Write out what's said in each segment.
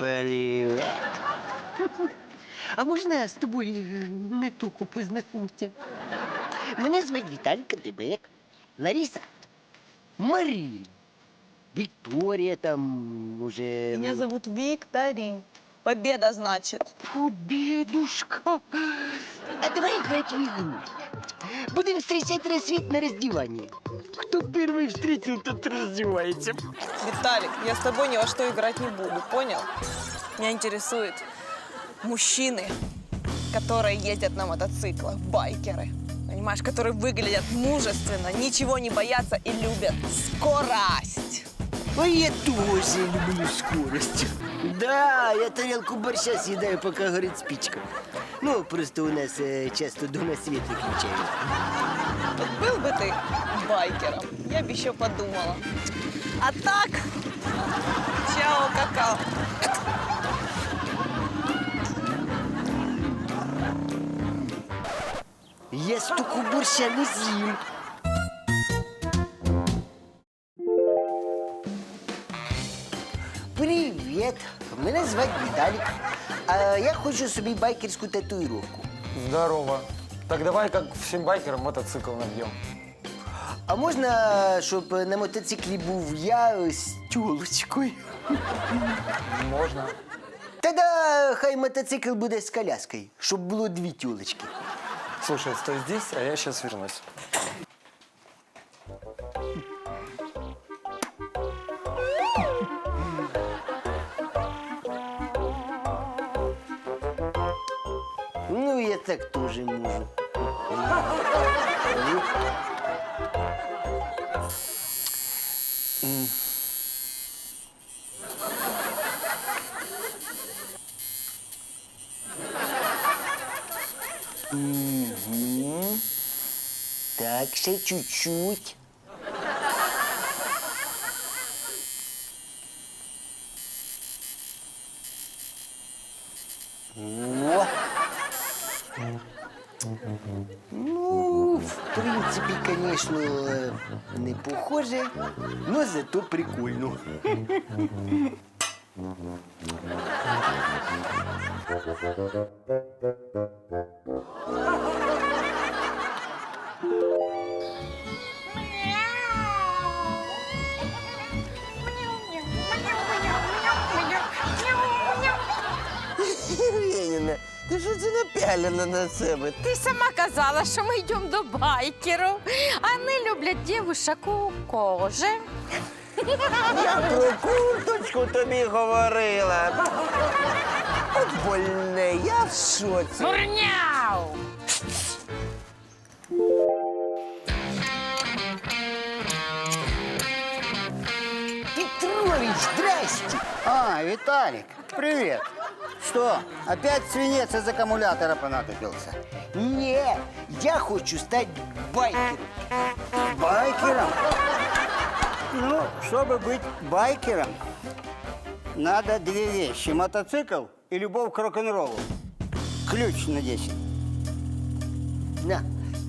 Привет. А можна я з тобою е, не тільки познайомитися? Мене звати Віталій Кадебек. Лариса. Марія. Вікторія там уже. Меня зовут Викторин. Победа, значит. Победушка. А давай играть в игру. Будем встречать рассвет на раздевании. Кто первый встретил, тот раздевается. Виталик, я с тобой ни во что играть не буду, понял? Меня интересуют мужчины, которые ездят на мотоциклах, байкеры. Понимаешь, которые выглядят мужественно, ничего не боятся и любят скорость. А я тоже люблю скорость. Да, я тарелку борща съедаю, пока горит спичка. Ну, просто у нас э, часто дома свет выключают. Вот был бы ты байкером, я бы еще подумала. А так, чао, какао. Я столько борща не з'їм. Привіт! Мене звати Віталік. А я хочу собі байкерську татуїровку. Здорово. Так давай, как всем байкерам, мотоцикл набьем. А можна, щоб на мотоциклі був я з тюлочкою? Можно. Тоді хай мотоцикл буде з коляскою, щоб було дві тюлочки. Слушай, стой здесь, а я сейчас вернусь. Так тоже можу. Так, ще чуть-чуть. О! Ну, в принципе, конечно, э, не похоже, но зато прикольно. Напялена на себе? Ти сама казала, що ми йдемо до байкерів, а вони люблять дівушок у кожі. Я про курточку тобі говорила. От больне, я в шоці. Мурняв! Петрович, здрасте. А, Виталик, привет. Что, опять свинец из аккумулятора понадобился? Не, я хочу стать байкером. Байкером? Ну, чтобы быть байкером, надо две вещи. Мотоцикл и любовь к рок-н-роллу. Ключ на 10. На.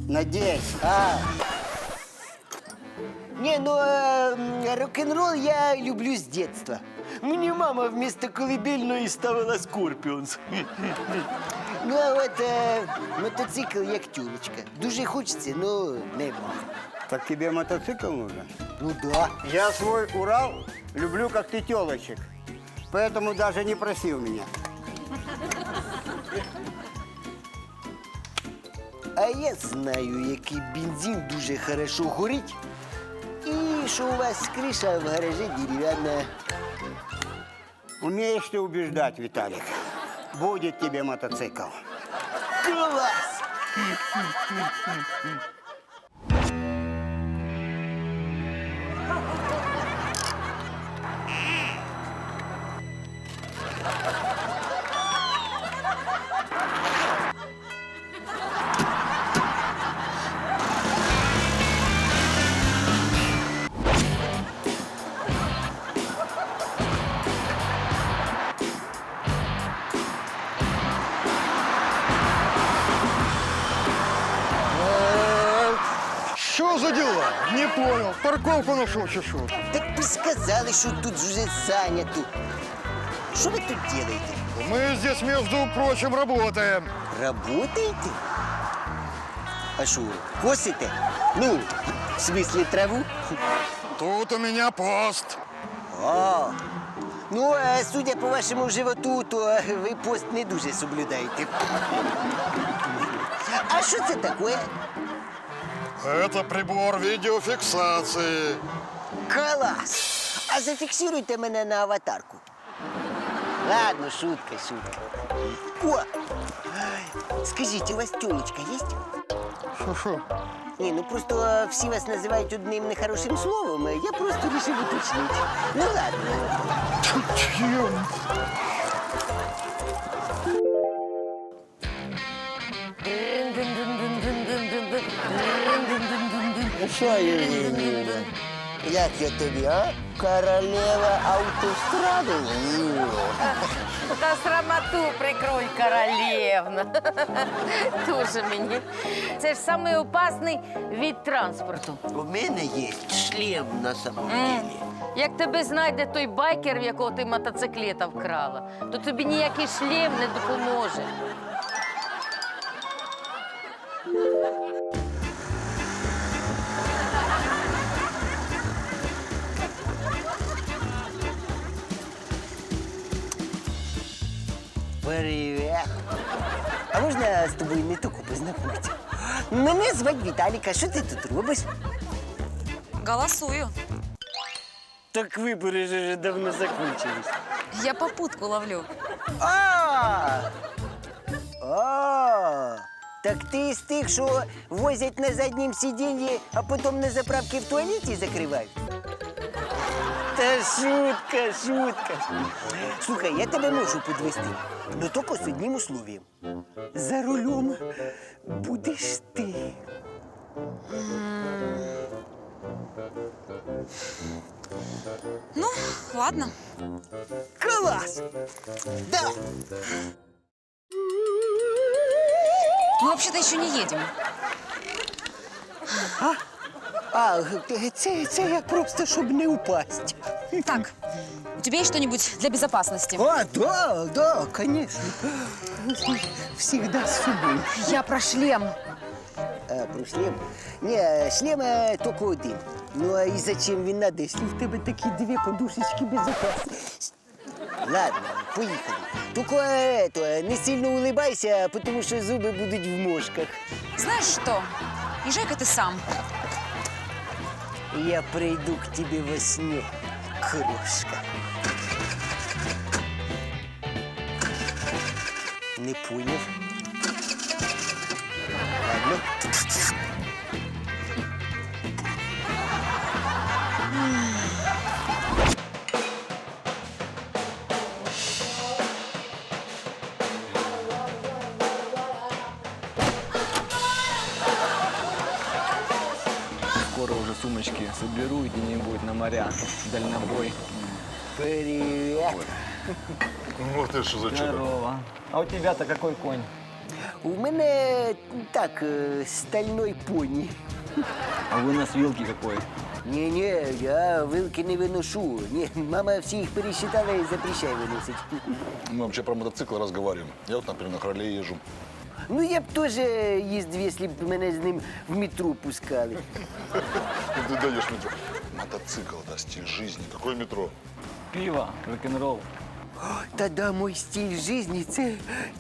На 10. А. Не, ну э, рок-н-ролл я люблю с детства. Мне мама вместо колыбельної ставила Скорпіонс. Ну, а от е, мотоцикл як тюлечка. Дуже хочеться, но не можу. Так тебе мотоцикл нужен? Ну да. Я свой Урал люблю, как ты телочек. Поэтому даже не проси у меня. А я знаю, який бензин дуже хорошо горить. І що у вас криша в гаражі дерев'яна. Умеешь ты убеждать, Виталик. Будет тебе мотоцикл. Клас! понял. Парковку нашел чи що? Так би сказали, що тут вже зайнято. Що ви тут робите? Мы здесь, между прочим, работаем. Работаєте? А що, косите? Ну, в смислі траву? Тут у меня пост. А, ну, а судя по вашому животу, то е, ви пост не дуже соблюдаєте. А що це таке? Это прибор видеофиксации. Клас! А зафіксируйте мене на аватарку. Ладно, шутка, шутка. О! Скажіть, у вас тёлочка есть? Шо-шо? Ні, ну просто е, всі вас називають одним нехорошим словом. е, Я просто вирішив уточнити. Ну ладно. Чьем? що, Євгенія? Як я тобі, а? Королева автостради? Та срамоту прикрой, королевна. Дуже мені. Це ж самий опасний від транспорту. У мене є шлем на самом деле. Як тебе знайде той байкер, в якого ти мотоциклета вкрала, то тобі ніякий шлем не допоможе. Привіт. А можна з тобою не таку познайомитися? Мене звати Віталік, а що ти тут робиш? Голосую. Так вибори ж вже давно закончились. Я попутку ловлю. А! А! Так ти з тих, що возять на заднім сидінні, а потім на заправки в туалеті закривають? Та шутка, шутка. Слухай, я тебе можу підвести, но тільки з одним условием. За рулем будеш ти. Ну, ладно. Клас! Да! Мы вообще-то еще не едем. А, це, це я просто, щоб не упасть. Так, у тебя есть что-нибудь для безопасности? А, да, да, конечно. Всегда с собой. Я про шлем. А, про шлем? Не, шлем е, тільки один. Ну, а і зачем він надо, якщо в тебе такі дві подушечки безопасности? Ладно, поїхали. Тільки е, это, не сильно улыбайся, тому що зуби будуть в мошках. Знаешь что? Езжай-ка ты сам. Я прийду к тебе во сне, крошка. Не понял. Ладно. где-нибудь на моря, дальнобой. Привет. Вот ты что за чудо. Здорово. А у тебя-то какой конь? У мене так, е, стальной поні. А вы у нас вилки какой? Ні-ні, я вилки не виношу. Ні, мама всі їх пересчитала і запрещає виносить. Мы вообще про мотоциклы разговариваем. Я вот, например, на Харле езжу. Ну, я б теж їздив, якщо б мене з ним в метро пускали. Ну, Ты даешь метро. Мотоцикл – это стиль жизни. Какое метро? Пиво, рок-н-ролл. Та да, мой стиль життя це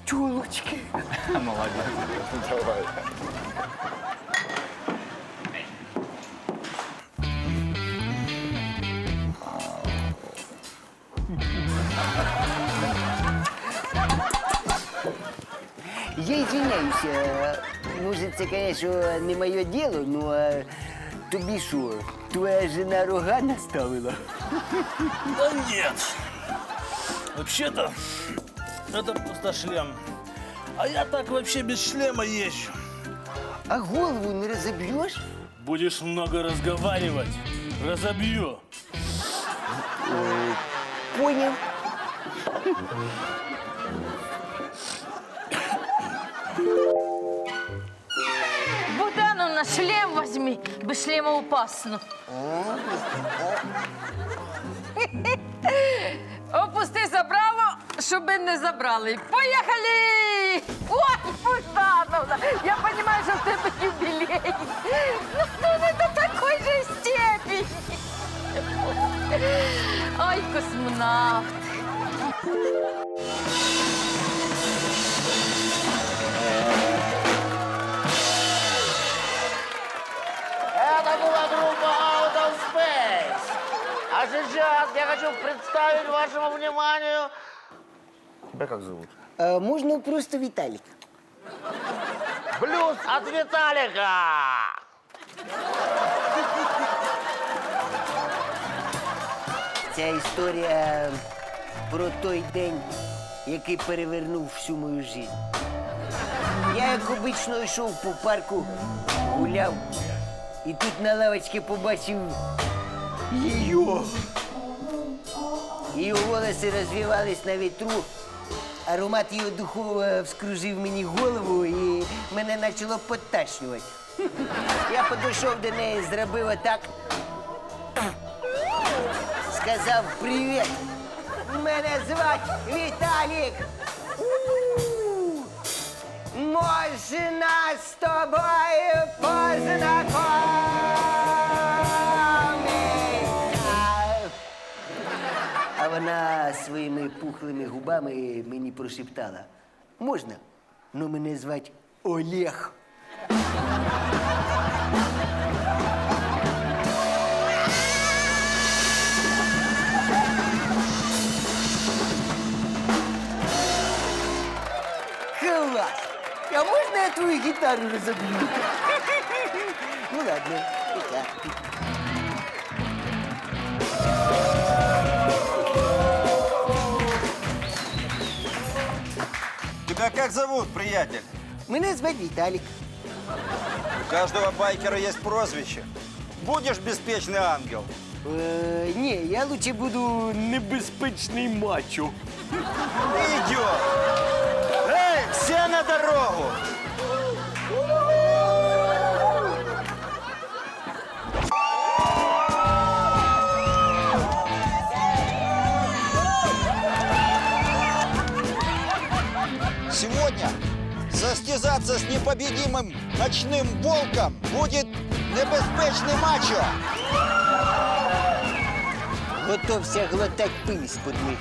тюлочки. Молодец. Давай. Я извиняюся, може, це, звісно, не моє діло, ну а тобі що, твоя жена рога наставила? Да нет. Вообще-то, это просто шлем. А я так вообще без шлема езжу. А голову не розоб'єш? Будешь много разговаривать, разобью. Поняв. Богдановна, шлем возьми, без шлема опасно. Опусти забрало, щоб не забрали. Поїхали! Ой, Богдановна, я розумію, що в тебе юбілей. Ну, не до такої же степені. Ой, космонавт. Сейчас я хочу представить вашему вниманию... Тебя как зовут? А можна просто Віталік. Блюз от Виталика! Ця історія про той день, який перевернув всю мою життя. Я, як обично, йшов по парку, гуляв, і тут на лавочці побачив її. Її волоси розвивались на вітру, аромат її духов е, вскружив мені голову і мене почало подташнювати. Я підійшов до неї, зробив отак, сказав привіт. Мене звать Віталік. У-у-у. Можна з тобою познайомитися. Вона своїми пухлими губами мені прошептала. Можна? Ну мене звать Олег. Класс! А можно я твою гитару разобью? Ну ладно, пока. Тебя как зовут, приятель? Мене звать Віталік. У каждого байкера есть прозвище. Будешь беспечный ангел? Е, ні, я лучше буду небезпечний мачо. Идет! Эй, все на дорогу! состязаться с непобедимым ночным волком будет небеспечный мачо. Готовся глотать пиль з-под моїх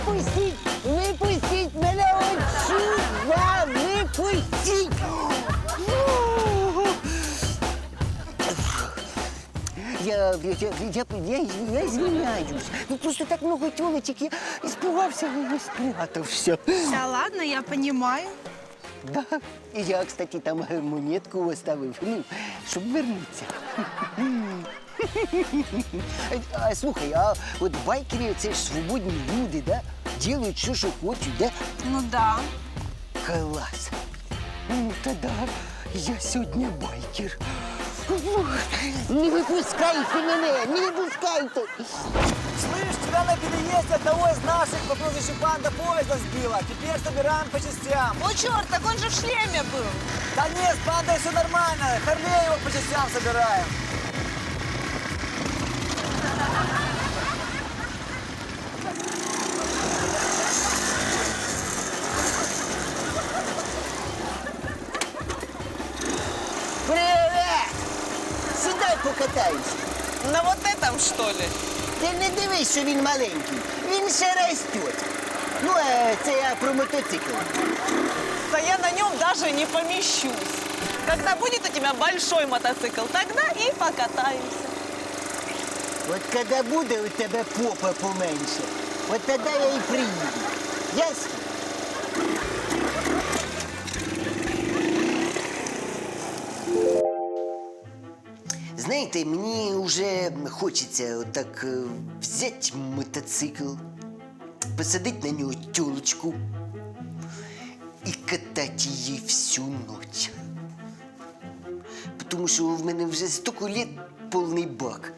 колес. Випустіть! Випустіть мене отсюда! Випустіть! Я, я, я, я, я, я извиняюсь. Ну, просто так много телочек, я испугался и спрятався. Да ладно, я понимаю. Да. І я, кстати, там е, монетку оставив, ну, щоб вернутися. А, слухай, а от байкери це ж свободні люди, да? Делают що, що хочуть, да? Ну да. Класс. Ну, тогда я сегодня байкер. Не выпускайте меня, не выпускайте. Слышь, тебя на переезде одного из наших по прозвищу Панда поезда сбила. Теперь собираем по частям. О, черт, так он же в шлеме был. Да нет, с Пандой все нормально. Харлей его по частям собираем. Привет! Сідай покатаюсь. На вот этом, что ли? Ти не дивись, що він маленький. Він ще растет. Ну, е, це я про мотоцикл. Да я на нем даже не помещусь. Когда будет у тебя большой мотоцикл, тогда и покатаемся. От коли буде у тебе попа поменше, от тоді я і приїду. Ясно? Знаєте, мені вже хочеться отак е, взяти мотоцикл, посадити на нього тюлочку і катати її всю ніч. Тому що в мене вже стільки літ повний бак.